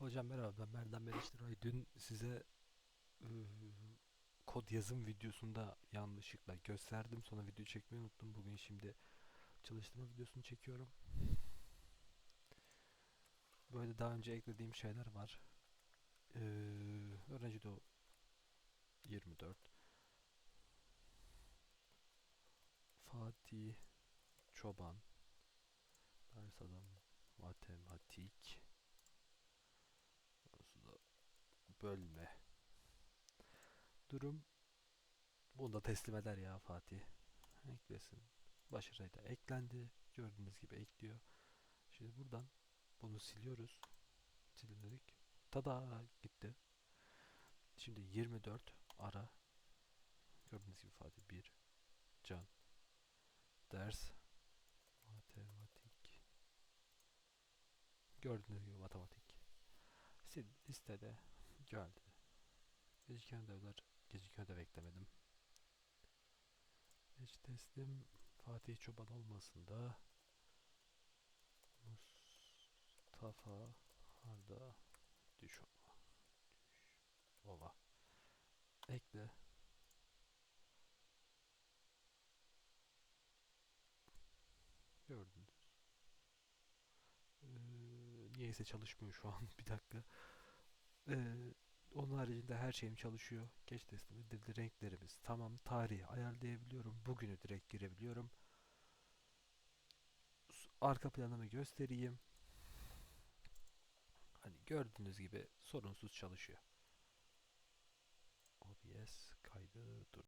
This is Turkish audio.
Hocam merhaba ben Merdan Meriçtiray. Dün size ıı, kod yazım videosunda yanlışlıkla gösterdim. Sonra video çekmeyi unuttum. Bugün şimdi çalıştırma videosunu çekiyorum. Böyle daha önce eklediğim şeyler var. Ee, öğrenci de 24 Fatih Çoban Ders adam matematik Burası da bölme. Durum bunu da teslim eder ya Fatih. Eklesin. Başarıyla eklendi. Gördüğünüz gibi ekliyor. Şimdi buradan bunu siliyoruz. Silindik. Tada gitti. Şimdi 24 ara. Gördüğünüz gibi Fatih 1 can ders matematik gördüğünüz gibi matematik listede geldi. Geciken ödevler geciken ödev eklemedim. Geç teslim Fatih Çoban olmasın da Mustafa Arda Düşova Düşova Ekle Gördünüz. Ee, niyeyse çalışmıyor şu an. Bir dakika. Ee, haricinde her şeyim çalışıyor. Geç teslim edildi. Renklerimiz tamam. Tarihi ayarlayabiliyorum. Bugünü direkt girebiliyorum. Arka planımı göstereyim. Hani gördüğünüz gibi sorunsuz çalışıyor. OBS kaydı dur